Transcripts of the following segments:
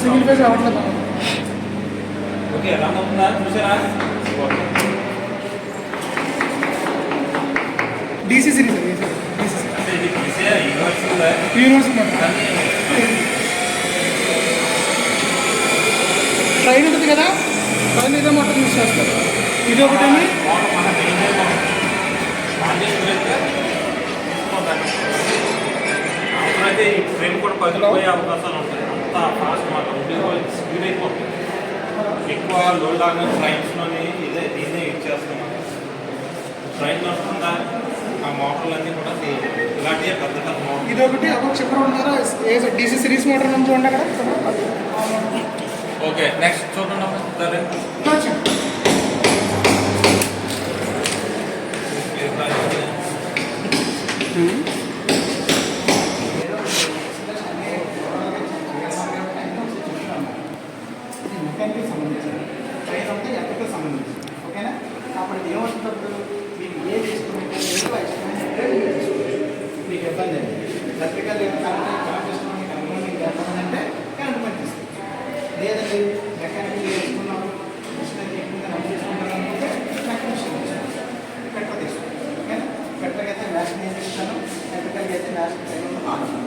Single phase అవ్వట్లేదు okay అవుతుందా చూసారా డీసీ సిరీస్ ట్రైన్ ఉంటుంది కదా ట్రైన్ ఇదే మోటార్ యూస్ చేస్తారు ఇది ఒకటేమి ఈ ట్రైన్ కూడా పగిలిపోయే అవకాశాలు ఉండి అయిపోతుంది ఎక్కువ లోడ్ ఆగిన ట్రైన్స్లోని ఇదే దీన్నే యూజ్ చేస్తున్నాం. ట్రైన్ నడుస్తుందా? ఆ మోటార్లన్నీ కూడా ఇలాంటివే పెద్ద పెద్ద మోటార్. ఇది ఒకటి ఒక చివర ఉన్నారా? ఏ డీసీ సిరీస్ మోటార్ నుంచి అక్కడ. ఓకే నెక్స్ట్ చూడండి అమ్మా. సరే వచ్చింది ఇది మెకానికల్ సంబంధించింది ట్రైన్ అంటే ఎలక్ట్రికల్ సంబంధించింది ఓకేనా? అప్పుడు ఏమవుతుంది మీరు ఏ తీసుకున్నట్టు మీకు ఇబ్బంది అండి ఎలక్ట్రికల్ కరెంట్ కరెంట్ ఇస్తున్నాం కరెంట్ చేస్తామంటే కరెంట్ పనిచేస్తుంది లేదండి మెకానికల్ చేసుకున్నాము మిషనరీ ఎక్కువగా నమ్ము చేసుకుంటాను అనుకుంటే మెకానిషన్ పెట్ట తీసుకుంటాం ఓకేనా? పెట్టకైతే నేషనల్ ఏం చేస్తాను ఎలక్ట్రికల్కి అయితే నేషనల్ ఆలోచన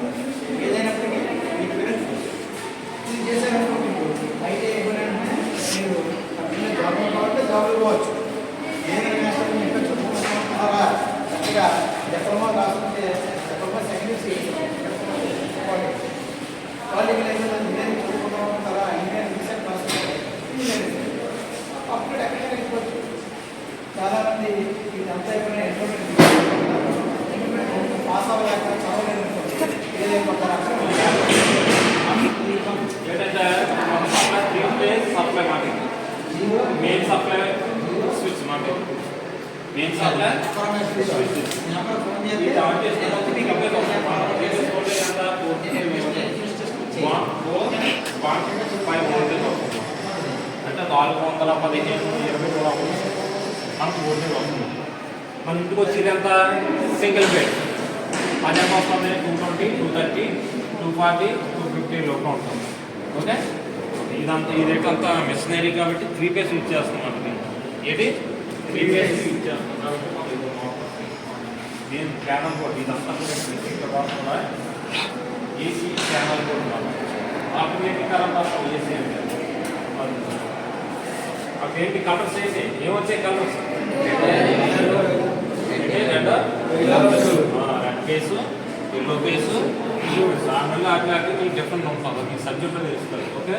మెయిన్ సప్లై స్విచ్ మాట మెయిన్ సప్లై స్విచ్ ఇది ఆన్ చేసినప్పుడు మీకు అప్లై ఫైవ్ వోల్టేజ్ వస్తుంది అంటే నాలుగు వందల పదిహేను ఇరవై కూడా మనకు వోల్టేజ్ వస్తుంది మన ఇంటికి వచ్చేది ఎంత సింగిల్ బెడ్ అది ఎంత వస్తుంది two twenty two thirty two forty two fifty లోపల ఉంటుంది ఓకే ఇదంతా ఇదేంటి అంతా మెషినరీ కాబట్టి త్రీ పేస్ యూజ్ చేస్తున్నాం దీన్ని ఏంటి త్రీ పేస్ యూజ్ చేస్తున్నాం. దీని క్యానల్ బోర్డ్ ఇదంతా కూడా కూడా AC canal board automatic current వస్తుంది ఏసీ అంటే అవేంటి కలర్స్ ఏంటి? ఏమొచ్చాయి colours? Red red case yellow case దానివల్ల అట్లా అట్లా మీకు డిఫరెంట్ ఉంటుంది మీ సబ్జెక్ట్లో తెలుస్తుంది ఓకే?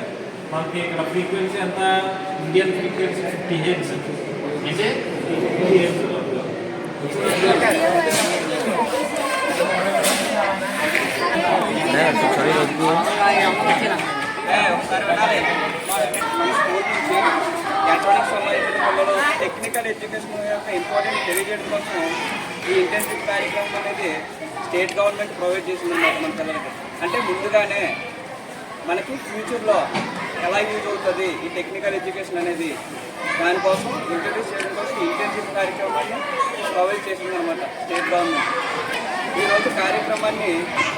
మనకి ఇక్కడ ఫ్రీక్వెన్సీ ఎంత ఇండియన్ ఫ్రీక్వెన్సీ ఫిఫ్టీ హెడ్స్ అంటే ఫిఫ్టీ హెడ్స్ ఎలక్ట్రానిక్స్ సంబంధించిన పిల్లలు టెక్నికల్ ఎడ్యుకేషన్ యొక్క ఇంపార్టెంట్ తెలియజేయడం కోసం ఈ ఇంటర్న్షిప్ కార్యక్రమం అనేది స్టేట్ గవర్నమెంట్ ప్రొవైడ్ చేసిందన్నమాట మన పిల్లలకి అంటే ముందుగానే మనకి ఫ్యూచర్లో ఎలా యూజ్ అవుతుంది. ఈ టెక్నికల్ ఎడ్యుకేషన్ అనేది దానికోసం ఇంట్రడ్యూస్ చేయడం కోసం ఇంటర్న్షిప్ కార్యక్రమాన్ని ప్రొవైడ్ చేసింది అనమాట స్టేట్ గవర్నమెంట్. ఈరోజు కార్యక్రమాన్ని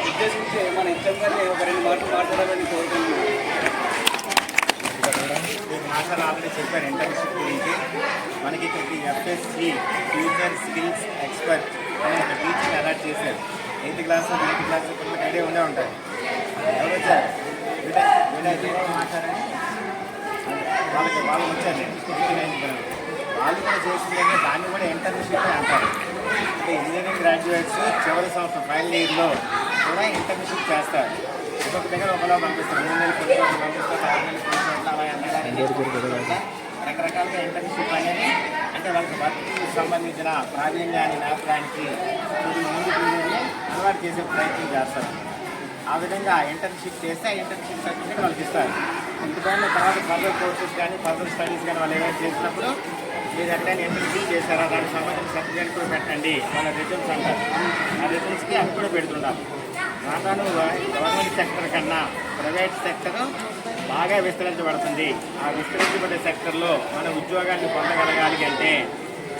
ఉద్దేశించి మన హెచ్ఎం గారిని ఒక రెండు మాటలు మాట్లాడాలని కోరుకుంటున్నాను. నేను ఆల్రెడీ చెప్పాను ఇంటర్న్షిప్ గురించి. మనకి ఇక్కడికి ఎఫ్ఎస్సి ఫ్యూచర్ స్కిల్స్ ఎక్స్పర్ట్ అని ఒక టీచర్ అలాట్ చేశారు. ఎయిత్ క్లాస్ నైన్త్ క్లాస్ పిల్లలకి ఐడియా ఉండే ఉంటాయి ఎవరు వచ్చారు? వినాయకుడు వాళ్ళకి వాళ్ళు వచ్చారు నేను వాళ్ళు కూడా చేసిందంటే దాన్ని కూడా ఇంటర్న్షిప్ అంటారు అంటే ఇంజనీరింగ్ గ్రాడ్యుయేట్స్ చివరి సంవత్సరం ఫైనల్ ఇయర్లో కూడా ఇంటర్న్షిప్ చేస్తారు ఒక్కొక్క దగ్గర ఒకలా పంపిస్తారు మూడు నెలలు కొన్ని చోట్ల పంపిస్తారు ఆరు నెలలు కొన్ని అలా రకరకాలుగా ఇంటర్న్షిప్ అనేది అంటే వాళ్ళకి వర్క్కి సంబంధించిన ప్రావీణ్యాన్ని నేర్పడానికి ముందు అలవాటు చేసే ప్రయత్నం చేస్తారు ఆ విధంగా ఇంటర్న్షిప్ చేస్తే ఆ ఇంటర్న్షిప్ సర్టిఫికేట్ వాళ్ళకి ఇస్తారు. ఇంతకన్నా తర్వాత ఫర్దర్ కోర్సెస్ కానీ ఫర్దర్ స్టడీస్ కానీ వాళ్ళు ఏదైనా చేసినప్పుడు మీరు ఎక్కడైనా ఇంటర్న్షిప్ చేశారా? దానికి సంబంధించిన సర్టిఫికేట్ కూడా పెట్టండి. వాళ్ళ రిటర్న్స్ అంటారు. ఆ రిటర్న్స్కి అవి కూడా పెడుతుండాలి రాను గవర్నమెంట్ సెక్టర్ కన్నా ప్రైవేట్ సెక్టర్ బాగా విస్తరించబడుతుంది ఆ విస్తరించబడే సెక్టర్లో మన ఉద్యోగాన్ని పొందగలగాలి అంటే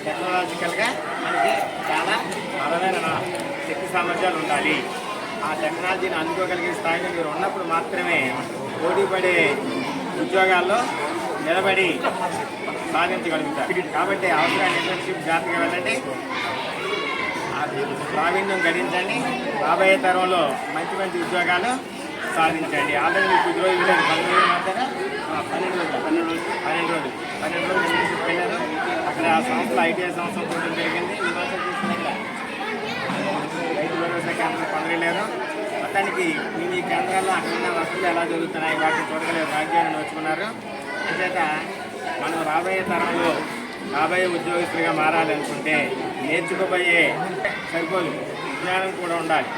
టెక్నాలజికల్గా మనకి చాలా బలమైన శక్తి సామర్థ్యాలు ఉండాలి. ఆ టెక్నాలజీని అందుకోగలిగే స్థాయిలో మీరు ఉన్నప్పుడు మాత్రమే పోటీ పడే ఉద్యోగాల్లో నిలబడి సాధించగలుగుతారు. కాబట్టి అవసరమైన ఇంటర్న్షిప్ జాగ్రత్తగా వెళ్ళండి. ప్రావీణ్యం గడించండి. రాబోయే తరంలో మంచి మంచి ఉద్యోగాలు సాధించండి. ఆల్రెడీ మీకు ఇది రోజులు పన్నెండు రోజులు మాత్రమే ఆ, పన్నెండు రోజులు. పన్నెండు రోజులు. పన్నెండు రోజులు. పన్నెండు రోజులు వెళ్ళారు అక్కడ ఆ సంస్థలో ఐటీఐ సంస్థ పోటీ జరిగింది. ఈ మాసం కేంద్రం పొందలేరు మొత్తానికి మీ మీ కేంద్రాల్లో అక్కడ వసతులు ఎలా జరుగుతున్నాయి వాటిని చూడగలిగే భాగ్యాన్ని నోచుకున్నారు. అంచేత మనం రాబోయే తరంలో రాబోయే ఉద్యోగస్తులుగా మారాలనుకుంటే నేర్చుకోబోయే సరిపోదు. విజ్ఞానం కూడా ఉండాలి.